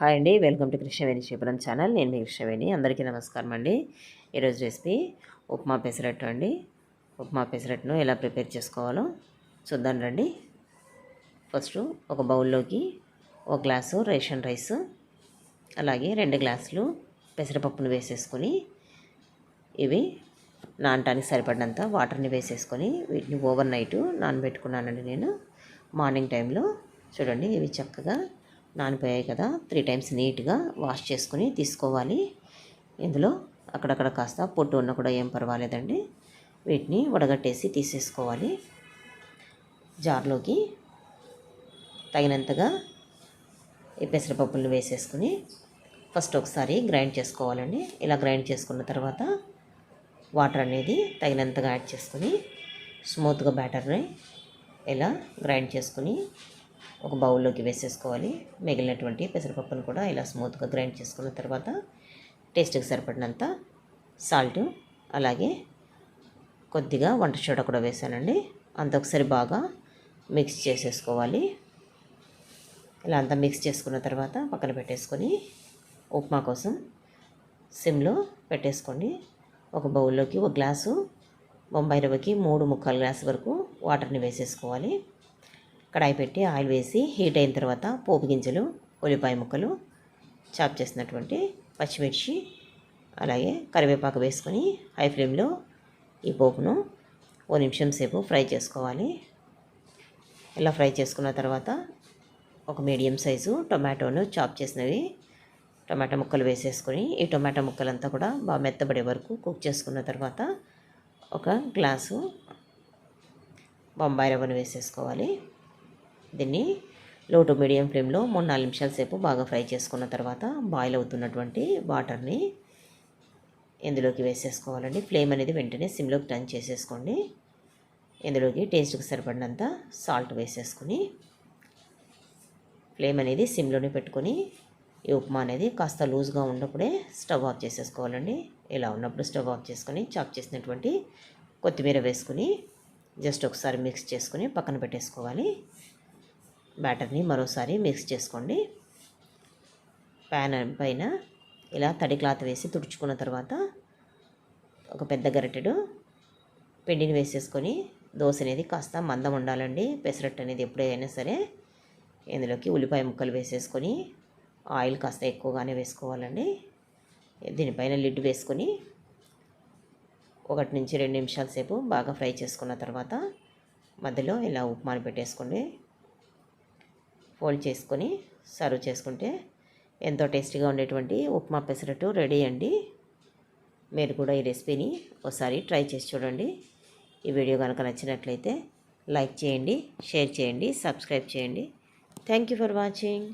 Hi అండి. Welcome to Krishnaveni Sripuram channel. నేను మీ కృష్ణవేణి అందరికీ నమస్కారం అండి. ఈరోజు రెసిపీ ఉప్మా పెసరట్టు అండి. ఉప్మా పెసరట్టును ఎలా ప్రిపేర్ చేసుకోవాలో చూద్దాం రండి. ఫస్ట్ ఒక బౌల్లోకి ఒక గ్లాసు రేషన్ రైస్ అలాగే రెండు గ్లాసులు పెసరపప్పును వేసేసుకొని ఇవి నానటానికి సరిపడినంత వాటర్ని వేసేసుకొని వీటిని ఓవర్ నైట్ నానబెట్టుకున్నానండి నేను. మార్నింగ్ టైంలో చూడండి ఇవి చక్కగా నానిపోయాయి కదా త్రీ టైమ్స్ నీట్గా వాష్ చేసుకుని తీసుకోవాలి. ఇందులో అక్కడక్కడ కాస్త పొట్టు ఉన్న కూడా ఏం పర్వాలేదండి. వీటిని వడగట్టేసి తీసేసుకోవాలి. జార్లోకి తగినంతగా ఈ పెసరపప్పులను వేసేసుకుని ఫస్ట్ ఒకసారి గ్రైండ్ చేసుకోవాలండి. ఇలా గ్రైండ్ చేసుకున్న తర్వాత వాటర్ అనేది తగినంతగా యాడ్ చేసుకుని స్మూత్గా బ్యాటర్ని ఇలా గ్రైండ్ చేసుకుని ఒక బౌల్లోకి వేసేసుకోవాలి. మిగిలినటువంటి పెసరపప్పును కూడా ఇలా స్మూత్గా గ్రైండ్ చేసుకున్న తర్వాత టేస్ట్కి సరిపడినంత సాల్ట్ అలాగే కొద్దిగా వంట సోడా కూడా వేసానండి. అంత ఒకసారి బాగా మిక్స్ చేసేసుకోవాలి. ఇలా అంతా మిక్స్ చేసుకున్న తర్వాత పక్కన పెట్టేసుకొని ఉప్మా కోసం సిమ్లో పెట్టేసుకోండి. ఒక బౌల్లోకి ఒక గ్లాసు బొంబాయి రవ్వకి మూడు ముక్కాలు గ్లాసు వరకు వాటర్ని వేసేసుకోవాలి. కడాయి పెట్టి ఆయిల్ వేసి హీట్ అయిన తర్వాత పోపు గింజలు ఉల్లిపాయ ముక్కలు చాప్ చేసినటువంటి పచ్చిమిర్చి అలాగే కరివేపాకు వేసుకొని హై ఫ్లేమ్లో ఈ పోపును ఓ నిమిషం సేపు ఫ్రై చేసుకోవాలి. ఇలా ఫ్రై చేసుకున్న తర్వాత ఒక మీడియం సైజు టొమాటోను చాప్ చేసినవి టొమాటో ముక్కలు వేసేసుకొని ఈ టొమాటో ముక్కలంతా కూడా బాగా మెత్తబడే వరకు కుక్ చేసుకున్న తర్వాత ఒక గ్లాసు బొంబాయి రవ్వను వేసేసుకోవాలి. దీన్ని లో టు మీడియం ఫ్లేమ్లో మూడు నాలుగు నిమిషాల సేపు బాగా ఫ్రై చేసుకున్న తర్వాత బాయిల్ అవుతున్నటువంటి వాటర్ని ఇందులోకి వేసేసుకోవాలండి. ఫ్లేమ్ అనేది వెంటనే సిమ్లోకి టర్న్ చేసేసుకోండి. ఇందులోకి టేస్ట్కి సరిపడినంత సాల్ట్ వేసేసుకుని ఫ్లేమ్ అనేది సిమ్లోనే పెట్టుకొని ఈ ఉప్మా అనేది కాస్త లూజ్గా ఉన్నప్పుడే స్టవ్ ఆఫ్ చేసేసుకోవాలండి. ఇలా ఉన్నప్పుడు స్టవ్ ఆఫ్ చేసుకొని చాప్ చేసినటువంటి కొత్తిమీర వేసుకుని జస్ట్ ఒకసారి మిక్స్ చేసుకుని పక్కన పెట్టేసుకోవాలి. బ్యాటర్ని మరోసారి మిక్స్ చేసుకోండి. ప్యాన్ పైన ఇలా తడి క్లాత్ వేసి తుడుచుకున్న తర్వాత ఒక పెద్ద గరిటెడు పిండిని వేసేసుకొని దోశ అనేది కాస్త మందం ఉండాలండి. పెసరట్టు అనేది ఎప్పుడైనా సరే ఇందులోకి ఉల్లిపాయ ముక్కలు వేసేసుకొని ఆయిల్ కాస్త ఎక్కువగానే వేసుకోవాలండి. దీనిపైన లిడ్ వేసుకొని ఒకటి నుంచి రెండు నిమిషాల సేపు బాగా ఫ్రై చేసుకున్న తర్వాత మధ్యలో ఇలా ఉప్మాను పెట్టేసుకోండి. ఫోల్డ్ చేసుకొని సర్వ్ చేసుకుంటే ఎంతో టేస్టీగా ఉండేటువంటి ఉప్మా పెసరట్టు రెడీ అండి. మీరు కూడా ఈ రెసిపీని ఒకసారి ట్రై చేసి చూడండి. ఈ వీడియో కనుక నచ్చినట్లయితే లైక్ చేయండి షేర్ చేయండి సబ్స్క్రైబ్ చేయండి. Thank you for watching.